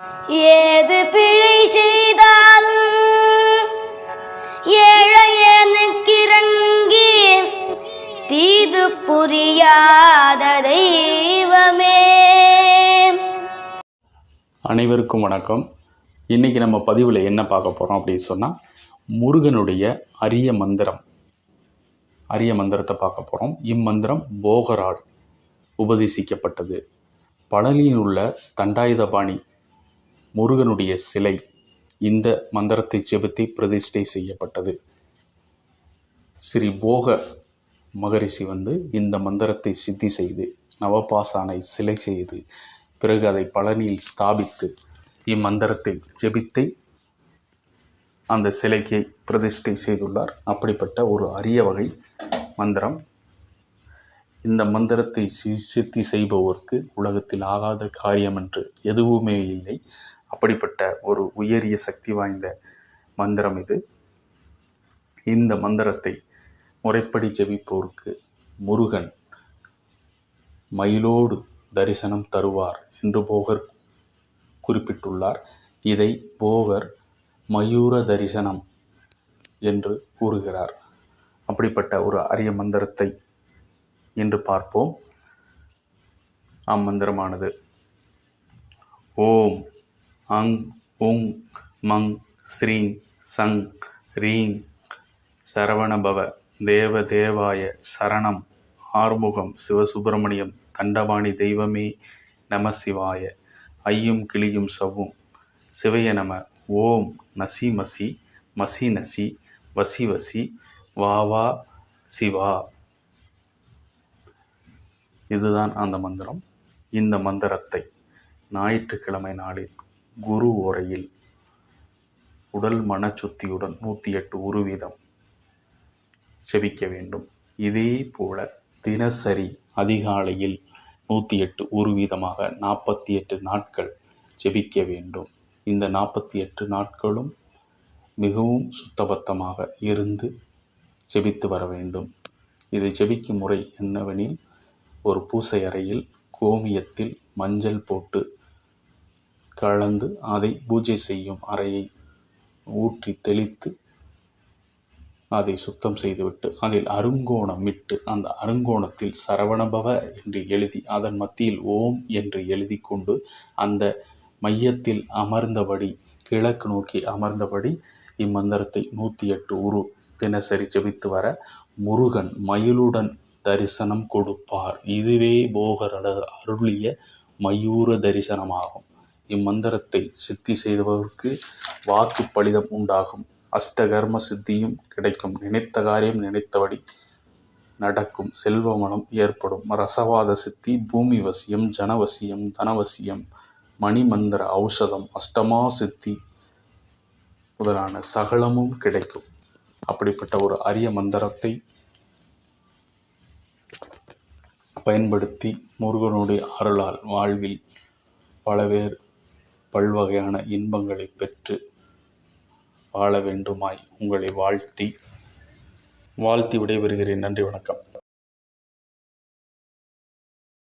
ஏது பிழை செய்தாலும் ஏழையனுக்கு இறங்கி தீது புரியாத தெய்வமே. அனைவருக்கும் வணக்கம். இன்றைக்கி நம்ம பதிவில் என்ன பார்க்க போகிறோம் அப்படின்னு சொன்னால் முருகனுடைய அரிய மந்திரம். அரிய மந்திரத்தை பார்க்க போகிறோம் இம்மந்திரம் போகரால் உபதேசிக்கப்பட்டது. பழனியில் உள்ள தண்டாயுதபாணி முருகனுடைய சிலை இந்த மந்திரத்தை செலுத்தி பிரதிஷ்டை செய்யப்பட்டது. ஸ்ரீ போக மகரிஷி வந்து இந்த மந்திரத்தை சித்தி செய்து நவபாசானை சிலை செய்து பிறகு அதை பழனியில் ஸ்தாபித்து இம்மந்திரத்தை ஜெபித்தை அந்த சிலைக்கு பிரதிஷ்டை செய்துள்ளார். அப்படிப்பட்ட ஒரு அரிய வகை மந்திரம். இந்த மந்திரத்தை சி- சித்தி செய்பவருக்கு உலகத்தில் ஆகாத காரியம் என்று எதுவுமே இல்லை. அப்படிப்பட்ட ஒரு உயரிய சக்தி வாய்ந்த மந்திரம் இது. இந்த மந்திரத்தை முறைப்படி ஜெபிப்போருக்கு முருகன் மயிலோடு தரிசனம் தருவார் என்று போகர் குறிப்பிட்டுள்ளார். இதை போகர் மயூர தரிசனம் என்று கூறுகிறார். அப்படிப்பட்ட ஒரு அரிய மந்திரத்தை என்று பார்ப்போம். அம்மந்திரமானது ஓம் அங் உங் மங் ஸ்ரீங் சங் ரீங் சரவணபவ தேவ தேவாய சரணம் ஆறுமுகம் சிவசுப்பிரமணியம் தண்டபாணி தெய்வமே நம சிவாய ஐயும் கிளியும் சவும் சிவைய நம ஓம் நசி மசி மசி நசி வசி வசி வா வா சிவா. இதுதான் அந்த மந்திரம். இந்த மந்திரத்தை ஞாயிற்றுக்கிழமை நாளில் குரு ஓரையில். உடல் மனச்சுத்தியுடன் நூற்றி எட்டு ஒரு வீதம் செபிக்க வேண்டும். இதே போல தினசரி அதிகாலையில் நூற்றி எட்டு ஒரு வீதமாக நாற்பத்தி எட்டு நாட்கள் ஜெபிக்க வேண்டும். இந்த நாற்பத்தி எட்டு நாட்களும் மிகவும் சுத்தபத்தமாக இருந்து ஜெபித்து வர வேண்டும். இது ஜெபிக்கும் முறை என்னவெனில் ஒரு பூசை அறையில் கோமியத்தில் மஞ்சள் போட்டு கலந்து அதை பூஜை செய்யும் அறையை ஊற்றி தெளித்து அதை சுத்தம் செய்துவிட்டு அதில் அருங்கோணம் இட்டு அந்த அருங்கோணத்தில் சரவணபவ என்று எழுதி அதன் மத்தியில் ஓம் என்று எழுதி கொண்டு அந்த மையத்தில் அமர்ந்தபடி கிழக்கு நோக்கி அமர்ந்தபடி இம்மந்திரத்தை நூற்றி எட்டு உரு தினசரி ஜெபித்து வர முருகன் மயிலுடன் தரிசனம் கொடுப்பார். இதுவே போகர் அருளிய மயூர தரிசனமாகும். இம்மந்திரத்தை சித்தி செய்தவருக்கு வாக்கு பலிதம் உண்டாகும். அஷ்டகர்ம சித்தியும் கிடைக்கும். நினைத்த காரியம் நினைத்தபடி நடக்கும். செல்வமனம் ஏற்படும். ரசவாத சித்தி பூமி வசியம் ஜனவசியம் தனவசியம் மணிமந்திர ஔஷதம் அஷ்டமா சித்தி முதலான சகலமும் கிடைக்கும். அப்படிப்பட்ட ஒரு அரிய மந்திரத்தை பயன்படுத்தி முருகனுடைய அருளால் வாழ்வில் பலவேறு பல்வகையான இன்பங்களை பெற்று வாழ வேண்டுமாய் உங்களை வாழ்த்தி வாழ்த்தி விடைபெறுகிறேன். நன்றி வணக்கம்.